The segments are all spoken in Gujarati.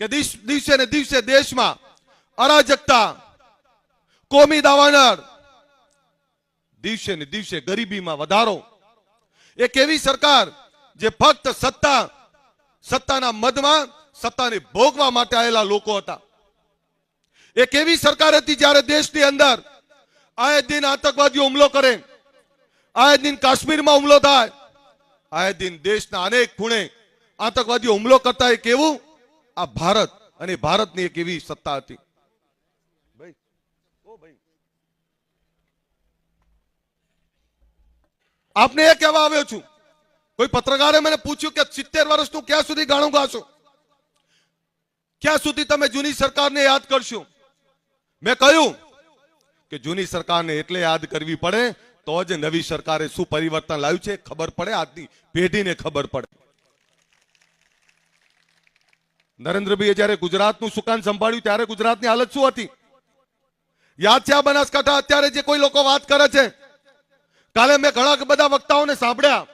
કે દિવસે ને દિવસે દેશમાં અરાજકતા, કોમી દાવાનળ, દિવસે ને દિવસે ગરીબીમાં વધારો. એક એવી સરકાર જે ફક્ત સત્તા સત્તાના મદમાં સત્તાને ભોગવા માટે આવેલા લોકો હતા. એક એવી સરકાર હતી જ્યારે દેશની અંદર આયે દિન આતંકવાદીઓ હુમલો કરે આયે દિન કાશ્મીરમાં હુમલો થાય આયે દિન દેશના અનેક ખૂણે આતંકવાદીઓ હુમલો કરતા એક એવું આ ભારત અને ભારતની એક એવી સત્તા હતી. ભાઈ ઓ ભાઈ. આપને એ કહેવા આવ્યો છું કોઈ પત્રકારે મને પૂછ્યું કે સિત્તેર વર્ષનું ક્યાં સુધી ગાણું ગાશો? ક્યાં સુધી તમે જૂની સરકારને યાદ કરશો? મેં કહ્યું કે જૂની સરકારને એટલે યાદ કરવી પડે તો જ નવી સરકારે શું પરિવર્તન લાવ્યું છે? ખબર પડે આજની પેઢીને ખબર પડે. નરેન્દ્રભાઈએ જ્યારે ગુજરાતનું સુકાન સંભાળ્યું, ત્યારે ગુજરાતની હાલત શું હતી? યાદ છે આ બનાસકાંઠા અત્યારે જે કોઈ લોકો વાત કરે છે? કાલે મેં ઘણા બધા વક્તાઓને સાંભળ્યા.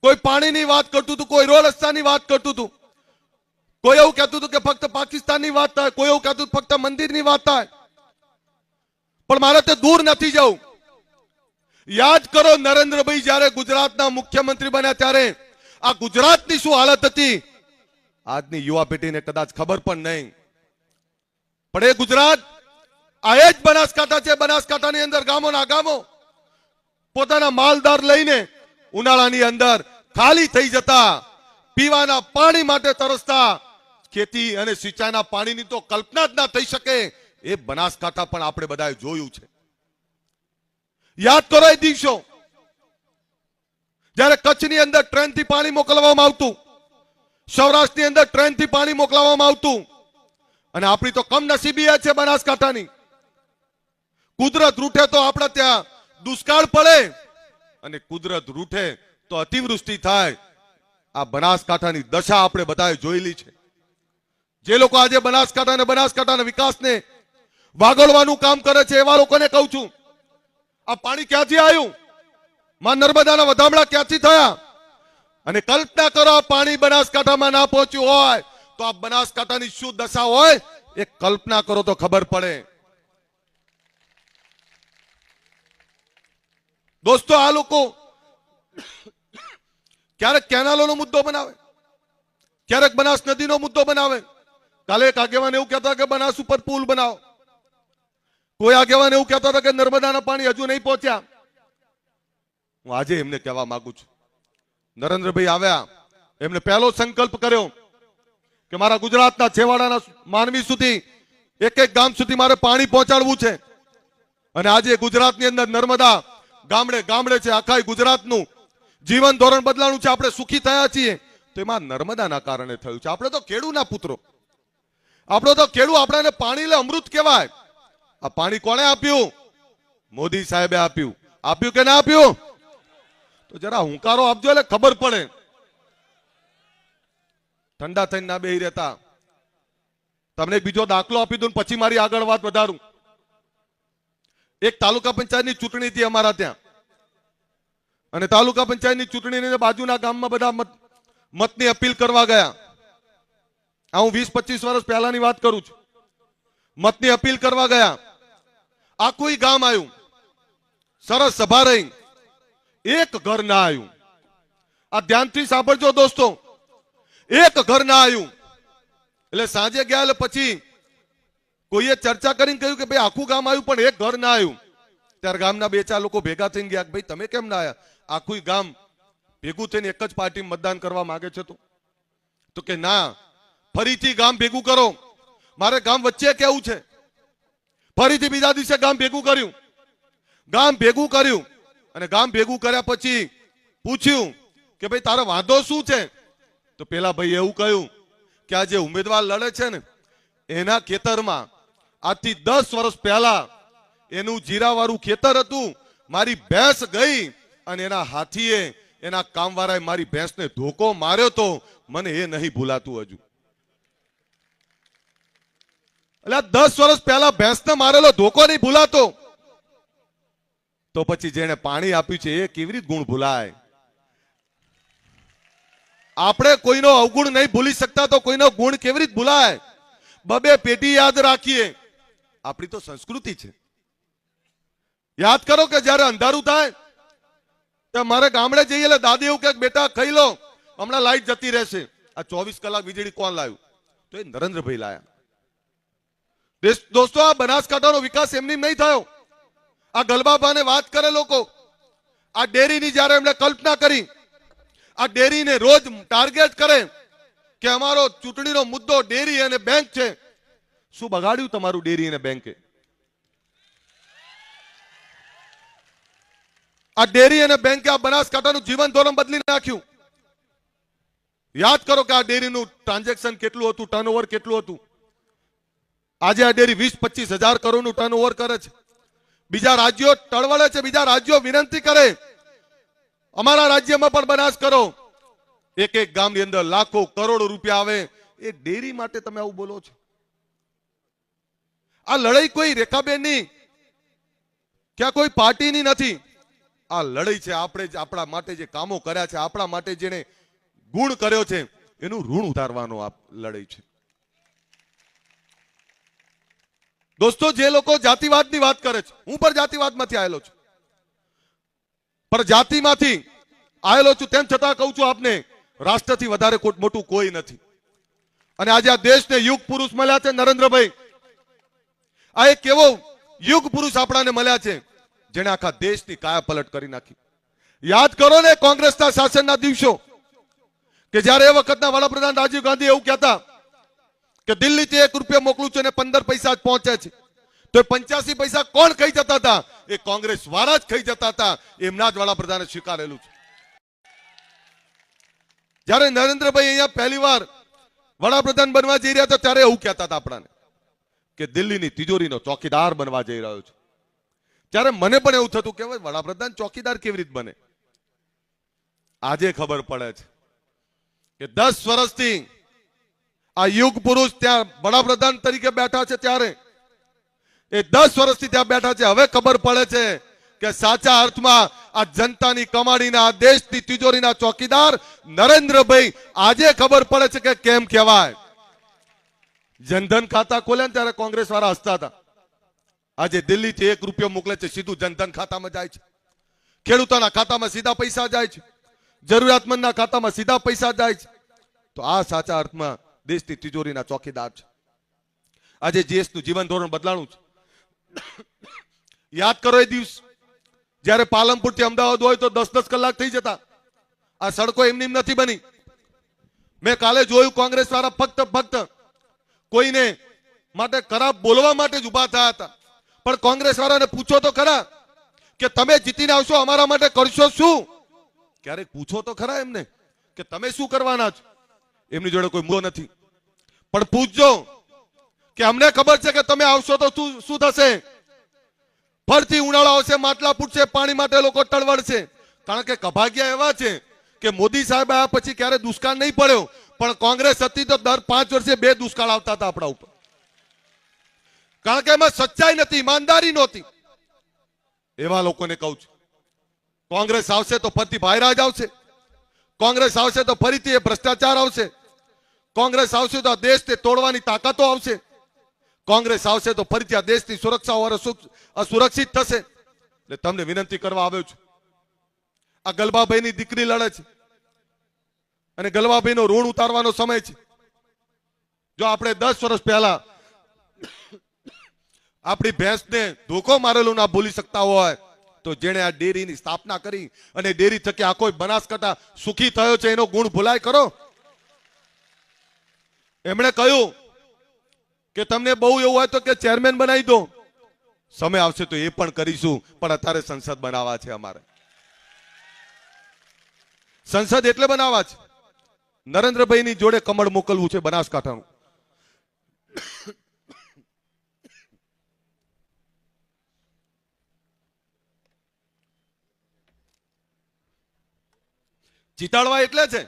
કોઈ પાણીની વાત કરતું હતું, કોઈ રોડ રસ્તાની વાત કરતું હતું. કોઈ એવું કહેતું હતું કે ફક્ત પાકિસ્તાનની વાત થાય, કોઈ એવું કહેતું ફક્ત મંદિરની વાત થાય. પણ મારે તે દૂર નથી જવું. યાદ કરો નરેન્દ્રભાઈ જ્યારે ગુજરાતના મુખ્યમંત્રી બન્યા ત્યારે આ ગુજરાતની શું હાલત હતી? આજની યુવા પેઢીને કદાચ ખબર પણ નહીં. પણ એ ગુજરાત, આ એ જ બનાસકાંઠા છે. બનાસકાંઠાની અંદર ગામોના ગામો પોતાના માલદાર લઈને ઉનાળાની અંદર ખાલી થઈ જતા પીવાના પાણી માટે તરસતા ખેતી અને સિંચાઈના પાણીની તો કલ્પના જ ના થઈ શકે. એ બનાસકાંઠા પણ આપણે બધાએ જોયું છે. યાદ કરો એ દિવસો. જ્યારે કચ્છની અંદર ટ્રેનથી પાણી મોકલવામાં આવતું સૌરાષ્ટ્રની અંદર ટ્રેનથી પાણી મોકલવામાં આવતું. અને આપણી તો કમનસીબી એ છે બનાસકાંઠાની. કુદરત રૂઠે તો આપણે ત્યાં દુષ્કાળ પડે અને કુદરત રૂઠે તો અતિવૃષ્ટિ થાય. આ બનાસકાંઠાની દશા આપણે બધાએ જોયેલી છે. જે લોકો આજે બનાસકાંઠા અને બનાસકાંઠાના વિકાસને વાગોળવાનું કામ કરે છે એવા લોકોને કહું છું. આ પાણી ક્યાંથી આવ્યું? માં નર્મદાના વધામણા ક્યાંથી થયા? અને કલ્પના કરો પાણી બનાસકાંઠામાં ના પહોંચ્યું હોય, તો આ બનાસકાંઠાની શું દશા હોય, એ કલ્પના કરો તો ખબર પડે. દોસ્તો, આ લોકો ક્યારેક કેનાલોનો મુદ્દો બનાવે, ક્યારેક બનાસ નદીનો મુદ્દો બનાવે. કાલે એક આગેવાન એવું કહેતા કે બનાસ ઉપર પુલ બનાવો. કોઈ આગેવાન એવું કહેતા હતા કે નર્મદાના પાણી હજુ નહીં પહોંચ્યા. હું આજે એમને કહેવા માંગુ છું. નરેન્દ્રભાઈ આવ્યા. એમને પહેલો સંકલ્પ કર્યો કે મારા ગુજરાતના છેવાડાના માનવી સુધી એક એક ગામ સુધી મારે પાણી પહોંચાડવું છે. અને આજે ગુજરાતની અંદર નર્મદા ગામડે ગામડે છે આખા ગુજરાતનું જીવન ધોરણ બદલાવું છે, આપણે સુખી થયા છીએ. તો એમાં નર્મદાના કારણે થયું છે. આપણે તો ખેડૂના પુત્રો. આપણો તો ખેડૂ આપણાને પાણી લે, અમૃત કહેવાય. આ પાણી કોણે આપ્યું? મોદી સાહેબે આપ્યું. આપ્યું કે ના આપ્યું? તો જરા હુંકારો આપજો એટલે ખબર પડે. ઠંડા થઈને ના બેહી રહેતા. તમને બીજો દાખલો આપી દઉં પછી મારી આગળ વાત વધારું. એક તાલુકા પંચાયતની ચૂંટણી હતી અમારા ત્યાં. અને તાલુકા પંચાયતની ચૂંટણીની બાજુના ગામમાં બધા મત, મતની અપીલ કરવા ગયા. આ હું વીસ પચીસ વર્ષ પહેલાની વાત કરું છું. મતની અપીલ કરવા ગયા. આખું ગામ આવ્યું. સરસ સભા રહી. એક ઘર ના આવ્યું આ ધ્યાનથી સાંભળજો દોસ્તો. એક ઘર ના આવ્યું એટલે સાંજે ગયા પછી કોઈએ ચર્ચા કરીને કહ્યું કે ભાઈ આખું ગામ આવ્યું પણ એક ઘર ના આવ્યું ત્યારે ગામના બે ચાર લોકો ભેગા થઈને ગયા ભાઈ તમે કેમ ના આવ્યા આખું ગામ ભેગું થઈને એક જ પાર્ટી મતદાન કરવા માંગે છે તો. તો કે ના, ફરીથી ગામ ભેગું કરો. મારે ગામ વચ્ચે કેવું છે? ફરીથી બીજા દિવસે ગામ ભેગું કર્યું. ગામ ભેગું કર્યું. અને ગામ ભેગું કર્યા પછી પૂછ્યું કે ભાઈ, તારો વાંધો શું છે? તો પેલા ભાઈ એવું કહ્યું કે આ જે ઉમેદવાર લડે છે ને, એના ખેતરમાં આજથી દસ વર્ષ પહેલા એનું જીરાવાળું ખેતર હતું. મારી ભેંસ ગઈ અને એના હાથીએ, એના કામવાળાએ મારી ભેંસને ધોકો માર્યો તો મને એ નહીં ભૂલાતું હજુ. એટલે દસ વર્ષ પહેલા ભેંસને મારેલો ધોકો નહીં ભૂલાતો. તો પછી જેને પાણી આપ્યું છે એ કેવી રીતે ગુણ ભૂલાય? આપણે કોઈનો અવગુણ નહીં ભૂલી શકતા તો કોઈનો ગુણ કેવી રીતે ભૂલાય? બબે પેઢી યાદ રાખીએ. આપણી તો સંસ્કૃતિ છે. યાદ કરો કે જ્યારે અંધારું થાય મારે ગામડે જઈએ એટલે દાદી એવું કે, બેટા, ખાઈ લો. હમણાં લાઈટ જતી રહેશે. આ ચોવીસ કલાક વીજળી કોણ લાવ્યું? તો એ નરેન્દ્રભાઈ લાયા. દોસ્તો, આ બનાસકાંઠાનો વિકાસ એમની નહીં થયો. આ ગલબાબાને વાત કરે લોકો. આ ડેરીની જ્યારે એમણે કલ્પના કરી, આ ડેરીને રોજ ટાર્ગેટ કરે કે અમારો ચૂંટણીનો મુદ્દો ડેરી અને બેંક છે. શું બગાડ્યું તમારું ડેરી અને બેંકે? આ ડેરી અને બેંકે આ બનાસકાંઠાનું જીવન ધોરણ બદલી નાખ્યું. યાદ કરો કે આ ડેરીનું ટ્રાન્ઝેક્શન કેટલું હતું ટર્નઓવર કેટલું હતું? આજે આ ડેરી વીસ પચીસ હજાર કરોડનું ટર્નઓવર કરે છે. બીજા રાજ્યો ટળવળે છે, બીજા રાજ્યો વિનંતી કરે. અમારા રાજ્યમાં પણ બનાસ કરો. એક એક ગામની અંદર લાખો કરોડો રૂપિયા આવે. એ ડેરી માટે તમે આવું બોલો છો. આ લડાઈ કોઈ રેખાબેનની, ક્યાં કોઈ પાર્ટીની નથી. આ લડાઈ છે, આપણે જ આપણા માટે જે કામો કર્યા છે, આપણા માટે જેને ગુણ કર્યો છે, એનું ઋણ ઉતારવાનો આ લડાઈ છે. દોસ્તો, જે લોકો જાતિવાદની વાત કરે છે, હું પણ જાતિવાદમાંથી આવેલો છું. પણ જાતિમાંથી આવેલો છું તેમ છતાં કહું છું આપને, રાષ્ટ્રથી વધારે મોટું કોઈ નથી. અને આજે આ દેશને યુગ પુરુષ મળ્યા છે, નરેન્દ્રભાઈ. આ એક એવો યુગ પુરુષ આપણાને મળ્યા છે, જેણે આખા દેશની કાયા પલટ કરી નાખી. યાદ કરો ને કોંગ્રેસના શાસનના દિવસો, કે જ્યારે એ વખતના વડાપ્રધાન રાજીવ ગાંધી એવું કહેતા કે દિલ્હીથી એક રૂપિયા મોકલું છું અને પંદર પૈસા જ પહોંચે છે. તો પંચ્યાસી પૈસા કોણ ખાઈ જતા હતા? એ કોંગ્રેસ વાળા જ ખાઈ જતા હતા. એમના જ વડાપ્રધાને સ્વીકારેલું છે. જ્યારે નરેન્દ્રભાઈ અહીંયા પહેલી વાર વડાપ્રધાન બનવા જઈ રહ્યા હતા, ત્યારે એવું કહેતા હતા આપણાને કે દિલ્હીની તિજોરીનો ચોકીદાર બનવા જઈ રહ્યો છું. ત્યારે મને પણ એવું થતું કે વડાપ્રધાન ચોકીદાર કેવી રીતે બને? આજે ખબર પડે છે કે દસ વર્ષથી આ યુગ પુરુષ ત્યાં વડાપ્રધાન તરીકે બેઠા છે ત્યારે. એ દસ વર્ષથી ત્યાં બેઠા છે. હવે ખબર પડે છે કે સાચા અર્થમાં આ જનતાની કમાણીના, આ દેશની તિજોરીના ચોકીદાર નરેન્દ્રભાઈ, આજે ખબર પડે છે કે કેમ કહેવાય. જનધન ખાતા ખોલે ને ત્યારે કોંગ્રેસ વાળા હસતા હતા. આજે દિલ્હીથી એક રૂપિયો મોકલે છે, સીધું જનધન ખાતામાં જાય છે. ખેડૂતોના ખાતામાં સીધા પૈસા જાય છે. જરૂરિયાતમંદના ખાતામાં સીધા પૈસા જાય છે. તો આ સાચા અર્થમાં દેશની તિજોરીના ચોકીદાર છે. આજે દેશનું જીવન ધોરણ બદલાણું છે. યાદ કરો એ દિવસ. જ્યારે પાલનપુરથી અમદાવાદ હોય તો દસ દસ કલાક થઈ જતા. આ સડકો એમની એમ નથી બની. મેં કાલે જોયું કોંગ્રેસ વાળા ફક્ત ફક્ત કોઈને માટે ખરાબ બોલવા માટે જ ઊભા થયા હતા. પણ કોંગ્રેસ વાળાને પૂછો તો ખરા કે તમે જીતીને આવશો અમારા માટે કરશો શું? ક્યારેક પૂછો તો ખરા એમને કે તમે શું કરવાના છો? એમની જોડે કોઈ મુદ્દો નથી. પણ પૂછજો કે અમને ખબર છે કે તમે આવશો તો શું શું થશે? ફરતી ઉનાળો આવશે, માટલા ફૂટશે, પાણી માટે લોકો ટળવળશે. કારણ કે કભાગ્યા એવા છે કે મોદી સાહેબ આવ્યા પછી ક્યારે દુષ્કાળ નહીં પડ્યો. પણ કોંગ્રેસ હતી તો દર પાંચ વર્ષે બે દુષ્કાળ આવતા હતા આપણા ઉપર. કારણ કે એમાં સચ્ચાઈ નથી, ઈમાનદારી નહોતી. એવા લોકોને કહું છું. કોંગ્રેસ આવશે તો ફરીથી ભાઈરાજ આવશે. કોંગ્રેસ આવશે તો ફરીથી એ ભ્રષ્ટાચાર આવશે. કોંગ્રેસ આવશે તો આ દેશને તોડવાની તાકાતો આવશે. કોંગ્રેસ આવશે તો ફરીથી આ દેશની સુરક્ષા અસુરક્ષિત થશે. એટલે તમને વિનંતી કરવા આવ્યો છું. આ ગલબાભાઈની દીકરી લડે છે. અને ગલબાભાઈનો ઋણ ઉતારવાનો સમય છે. જો આપણે દસ વર્ષ પહેલા આપણી ભેંસને ધોકો મારેલું ના ભૂલી શકતા હોય, તો જેણે આ ડેરીની સ્થાપના કરી અને ડેરી થકી આખો બનાસકાંઠા સુખી થયો છે, એનો ગુણ ભૂલાય કરો એમણે કહ્યું કે તમને બહુ એવું હોય તો કે ચેરમેન બનાવી દો સમય આવશે તો એ પણ કરીશું, પણ અત્યારે સંસદ બનાવવા છે અમારે. સંસદ એટલે બનાવવા છે. નરેન્દ્રભાઈની જોડે કમળ મોકલવું છે બનાસકાંઠાનું. જીતાડવા એટલે છે.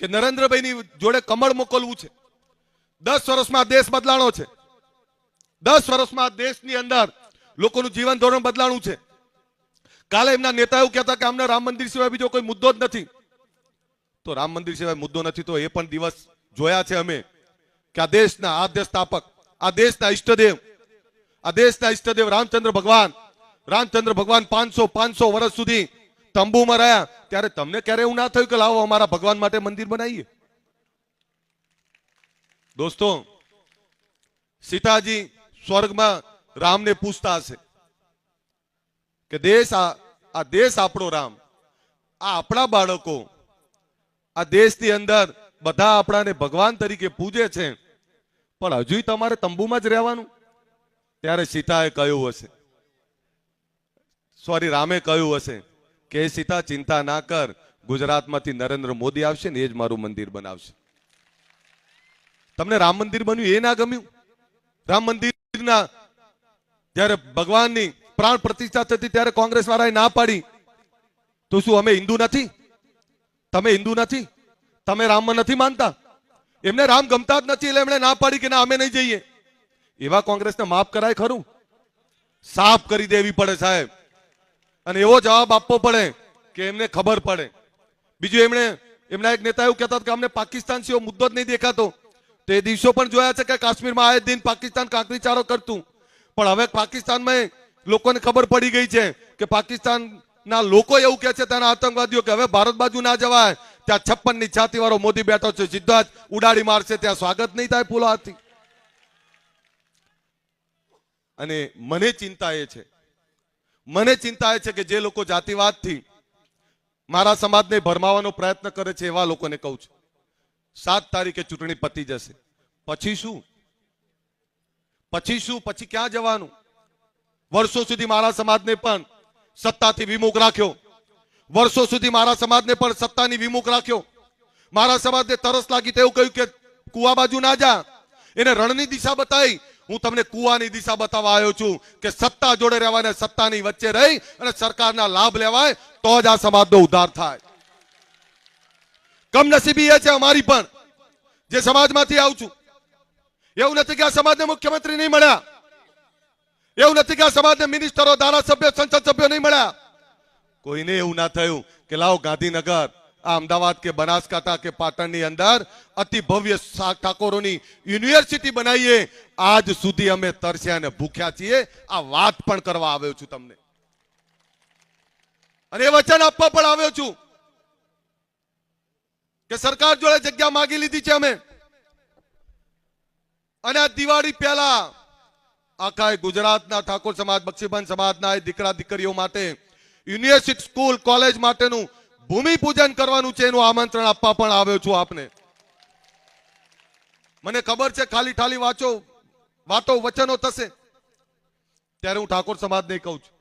કે નરેન્દ્રભાઈની જોડે કમળ મોકલવું છે. દસ વર્ષમાં દેશ બદલાણો છે. દસ વર્ષમાં દેશની અંદર લોકોનું જીવન ધોરણ બદલાણું છે. કાલે એમના નેતા એવું કહેતા કે અમને રામ મંદિર સિવાય બીજો કોઈ મુદ્દો જ નથી. તો રામ મંદિર સિવાય મુદ્દો નથી તો એ પણ દિવસ જોયા છે અમે કે આ દેશના આદ્ય સ્થાપક, આ દેશના ઈષ્ટદેવ, આ દેશના ઈષ્ટદેવ રામચંદ્ર ભગવાન રામચંદ્ર ભગવાન પાંચસો પાંચસો વર્ષ સુધી તંબુમાં રહ્યા ત્યારે તમને ક્યારે એવું ના થયું કે લાવો અમારા ભગવાન માટે મંદિર બનાવીએ? દોસ્તો, સીતાજી સ્વર્ગમાં રામને પૂછતા હશે કે દેશ આ આ દેશ આપણો રામ. આ આપણા બાળકો, આ દેશની અંદર બધા આપણાને ભગવાન તરીકે પૂજે છે. પણ હજુય તમારે તંબુમાં જ રહેવાનું? ત્યારે સીતાએ કહ્યું હશે. સોરી, રામે કહ્યું હશે. કે સીતા, ચિંતા ના કર. ગુજરાતમાંથી નરેન્દ્ર મોદી આવશે ને એ જ મારું મંદિર બનાવશે. તમને રામ મંદિર બન્યું એ ના ગમ્યું? રામ મંદિરના જ્યારે ભગવાનની પ્રાણ પ્રતિષ્ઠા થતી ત્યારે કોંગ્રેસ વાળાએ ના પાડી. તો શું અમે હિન્દુ નથી? તમે હિન્દુ નથી? તમે રામમાં નથી માનતા? એમને રામ ગમતા જ નથી એટલે એમણે ના પાડી કે ના, અમે નહીં જઈએ. એવા કોંગ્રેસને માફ કરાય ખરું. સાફ કરી દેવી પડે સાહેબ. અને એવો જવાબ આપવો પડે કે એમને ખબર પડે. બીજું એમણે, એમના એક નેતા એવું કહેતા કે અમને પાકિસ્તાન સિવાય મુદ્દો જ નહીં દેખાતો. તો એ દિવસો પણ જોયા છે કે કાશ્મીરમાં આયે દિન પાકિસ્તાન કાંકરીચારો કરતું. પણ હવે પાકિસ્તાનમાં લોકોને ખબર પડી ગઈ છે કે પાકિસ્તાનના લોકો એવું કહે છે ત્યાંના આતંકવાદીઓ કે હવે ભારત બાજુ ના જવાય. ત્યાં છપ્પનની છાતી વાળો મોદી બેઠો છે, સીધા જ ઉડાડી મારશે, ત્યાં સ્વાગત નહીં થાય હાથી અને મને ચિંતા એ છે મને ચિંતા એ છે કે જે લોકો જાતિવાદથી મારા સમાજને ભરમાવાનો પ્રયત્ન કરે છે એવા લોકોને કહું છું. સાત તારીખે ચૂંટણી પતી જશે. પછી શું? પછી શું? પછી ક્યાં જવાનું? વર્ષો સુધી મારા સમાજને પણ સત્તાથી વિમુખ રાખ્યો. વર્ષો સુધી મારા સમાજને પણ સત્તાની વિમુખ રાખ્યો. મારા સમાજને તરસ લાગી તેવું કહ્યું કે કુવા બાજુ ના જા. એને રણની દિશા બતાવી. હું તમને કુવાની દિશા બતાવવા આવ્યો છું કે સત્તા જોડે રહેવાને સત્તાની વચ્ચે રહી અને સરકારના લાભ લેવાય, તો જ આ સમાજનો ઉદ્ધાર થાય. કમનસીબી એ છે અમારી પણ, જે સમાજમાંથી આવું છું. એવું નથી કે આ સમાજને મુખ્યમંત્રી નહીં મળ્યા. એવું નથી કે આ સમાજને મિનિસ્ટરો, ધારાસભ્યો, સંસદ સભ્યો નહીં મળ્યા. કોઈને એવું ના થયું કે લાવો ગાંધીનગર આ અમદાવાદ કે બનાસકાંઠા કે પાટણની અંદર અતિ ભવ્ય ઠાકોરોની યુનિવર્સિટી બનાવીએ. આજ સુધી અમે તરસ્યા ભૂખ્યા છીએ. આ વાત પણ કરવા આવ્યો છું તમને. અને વચન આપવા પણ આવ્યો છું કે સરકાર જોડે જગ્યા માંગી લીધી છે અમે. અને આ દિવાળી પહેલા આખા ગુજરાતના ઠાકોર સમાજ, બક્ષીબંધ સમાજના દીકરા દીકરીઓ માટે યુનિવર્સિટી સ્કૂલ, કોલેજ માટેનું ભૂમિ પૂજન કરવાનું છે, એનું આમંત્રણ આપવા પણ આવ્યો છું આપને. મને ખબર છે, ખાલી ઠાલી વાંચો, વાતો વચનો થશે. ત્યારે હું ઠાકોર સમાજને કહું છું,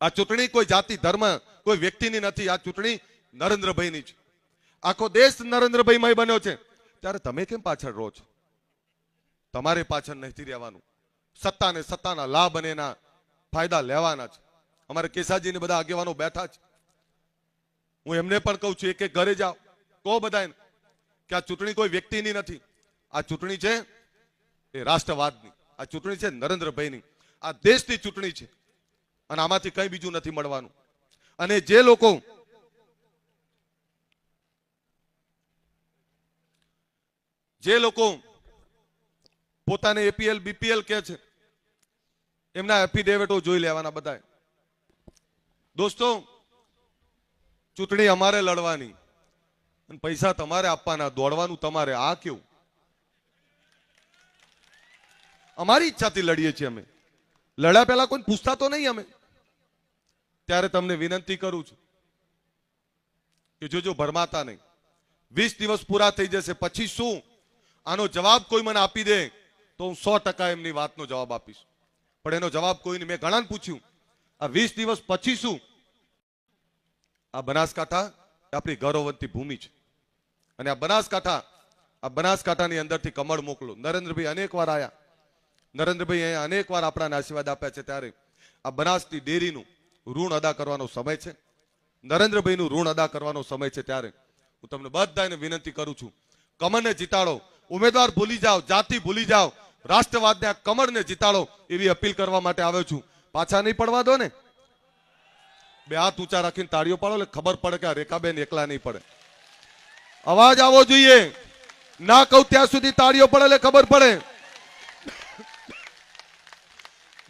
આ ચૂંટણી કોઈ જાતિ, ધર્મ, કોઈ વ્યક્તિની નથી, આ ચૂંટણી નરેન્દ્રભાઈની છે. આખો દેશ નરેન્દ્રભાઈમય બન્યો છે. ત્યારે તમે કેમ પાછળ રહો છો? તમારે પાછળ નથી રહેવાનું. સત્તા ને સત્તાના લાભ અને એના ફાયદા લેવાના છે. અમારે કેસાજીને બધા આગેવાનો બેઠા છે. હું એમને પણ કહું છું એક ઘરે જાઓ. કહો બધા કે આ ચૂંટણી કોઈ વ્યક્તિની નથી. આ ચૂંટણી છે એ રાષ્ટ્રવાદની. આ ચૂંટણી છે નરેન્દ્રભાઈની. આ દેશની ચૂંટણી છે. અને આમાંથી કંઈ બીજું નથી મળવાનું. અને જે લોકો જે લોકો પોતાને એપીએલ બીપીએલ કે છે, એમના એફિડેવિટો જોઈ લેવાના બધા દોસ્તો ચૂંટણી અમારે લડવાની. અને પૈસા તમારે આપવાના, દોડવાનું તમારે. આ કેવું? અમારી ઈચ્છાથી લડીએ છીએ અમે. લડ્યા પહેલા કોઈ પૂછતા તો નહીં અમે. ત્યારે તમને વિનંતી કરું છું કે જોજો ભરમાતા નહીં. વીસ દિવસ પૂરા થઈ જશે, પછી શું? આનો જવાબ કોઈ મને આપી દે તો હું સો ટકા એમની વાતનો જવાબ આપીશ. પણ એનો જવાબ કોઈને મેં ઘણાને પૂછ્યું. આ વીસ દિવસ પછી શું? આ બનાસકાંઠા આપણી ગૌરવવંતી ભૂમિ છે. અને આ બનાસકાંઠા, આ બનાસકાંઠાની અંદરથી કમળ મોકલો. નરેન્દ્રભાઈ અનેક વાર આવ્યા નરેન્દ્રભાઈ અહીંયા અનેક વાર આપણાને આશીર્વાદ આપ્યા છે ત્યારે આ બનાસની ડેરીનું ઋણ અદા કરવાનો સમય છે. નરેન્દ્રભાઈનું ઋણ અદા કરવાનો સમય છે ત્યારે. હું તમને બધાને વિનંતી કરું છું, કમળને જીતાડો. ઉમેદવાર ભૂલી જાઓ, જાતિ ભૂલી જાઓ. રાષ્ટ્રવાદને આ કમળને જીતાડો એવી અપીલ કરવા માટે આવ્યો છું. પાછા નહીં પડવા દો ને. બે હાથ ઊંચા રાખીને તાળીઓ પાડો એટલે ખબર પડે કે રેખાબેન એકલા નહીં પડે. અવાજ આવવો જોઈએ. ના કહું ત્યાં સુધી તાળીઓ પડે એટલે ખબર પડે.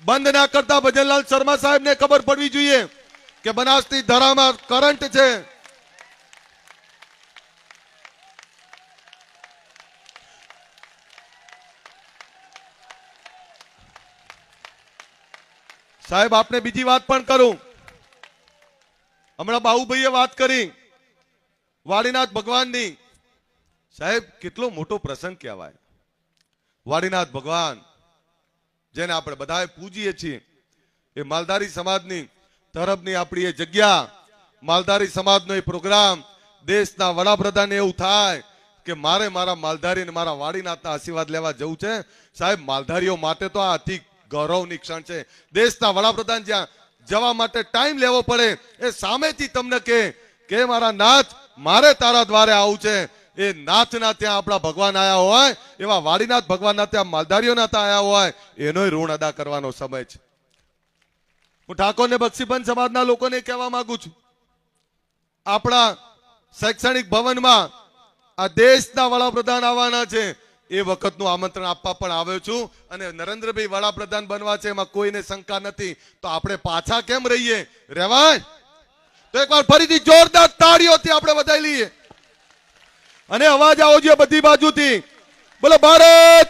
બંધ ના કરતા ભજનલાલ શર્મા સાહેબ ને ખબર પડવી જોઈએ કે બનાસની ધરામાં કરંટ છે. સાહેબ, આપને બીજી વાત પણ કરું. હમણાં બાહુભાઈએ વાત કરી. વાડીનાથ ભગવાનની. સાહેબ, કેટલો મોટો પ્રસંગ કહેવાય. વાડીનાથ ભગવાન, જેને આપણે બધાએ પૂજીએ છીએ, એ માલધારી સમાજની તરફની આપણી એ જગ્યા, માલધારી સમાજનો એ પ્રોગ્રામ, દેશના વડાપ્રધાન એવું થાય કે મારે મારા માલધારી અને મારા વાડીનાથના આશીર્વાદ લેવા જવું છે. સાહેબ, માલધારીઓ માટે તો આ અતિ ગૌરવની ક્ષણ છે. દેશના વડાપ્રધાન જ્યાં જવા માટે ટાઈમ લેવો પડે એ સામેથી તમને કે કે મારા નાથ, મારે તારા દ્વારે આવું છે. એ નાથના ત્યાં આપણા ભગવાન આવ્યા હોય, એવા વાડીનાથ ભગવાનના ત્યાં માલધારીઓના ત્યાં આવ્યા હોય એનોય ઋણ અદા કરવાનો સમય છે. હું ઠાકોર ને બક્ષીબંધ સમાજના લોકોને કહેવા માંગુ છું. આપણા શૈક્ષણિક ભવનમાં આ દેશના વડાપ્રધાન આવવાના છે. એ વખતનું આમંત્રણ આપવા પણ આવ્યો છું અને નરેન્દ્રભાઈ વડાપ્રધાન બનવા છે એમાં કોઈને શંકા નથી. તો આપણે પાછા કેમ રહીએ? રેવાય? તો એકવાર ફરીથી જોરદાર તાળીઓથી આપણે વધાઈ લઈએ. અને અવાજ આવો જોઈએ બધી બાજુથી. બોલો, ભારત!